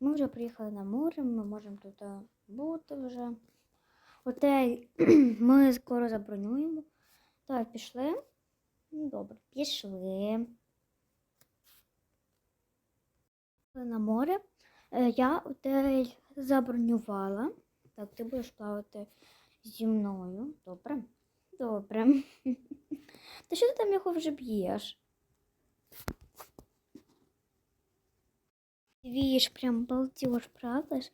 Ми вже приїхали на море, ми можемо тут е, бути вже. Готель ми скоро забронюємо. Так, пішли. Ну, добре, пішли. На море. Е, Я готель забронювала. Так, ти будеш плавати зі мною. Добре? Добре. Та що ти там його вже б'єш? Віж, прям балдеж, правда ж?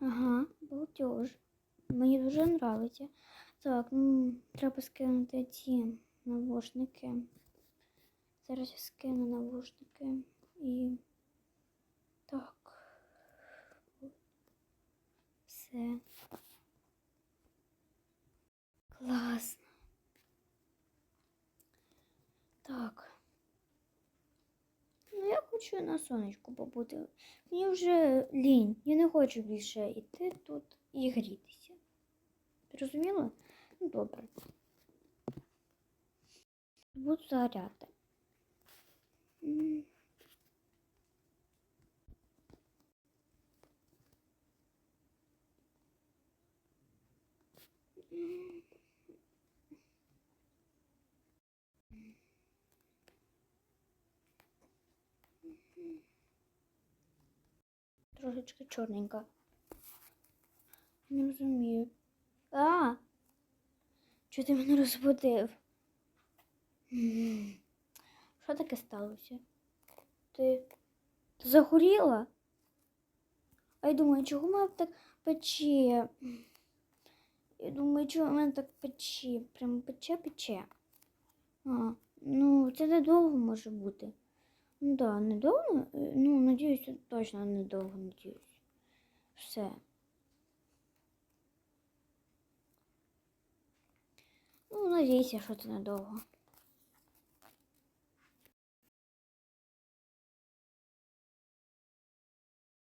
Ага, балдеж. Мені дуже нравиться. Так, ну, треба скинути ці навушники. Зараз я скину навушники і. Так. Все. Класно. Так. Ну, я хочу на сонечку побути. Мені вже лінь. Я не хочу більше йти тут і грітися. Зрозуміло? Ну, добре. Буду загоряти. М. Трошечки чорненька. Не розумію. А! Чого ти мене розбудив? Що таке сталося? Ти загоріла? А я думаю, чого мене так пече? Я думаю, чого мене так пече? Прям пече, пече. А, ну, це недовго може бути. Да, недовго. Е, Ну, надіюсь, точно недовго, надіюсь. Все. Ну, надіюся, що це недовго.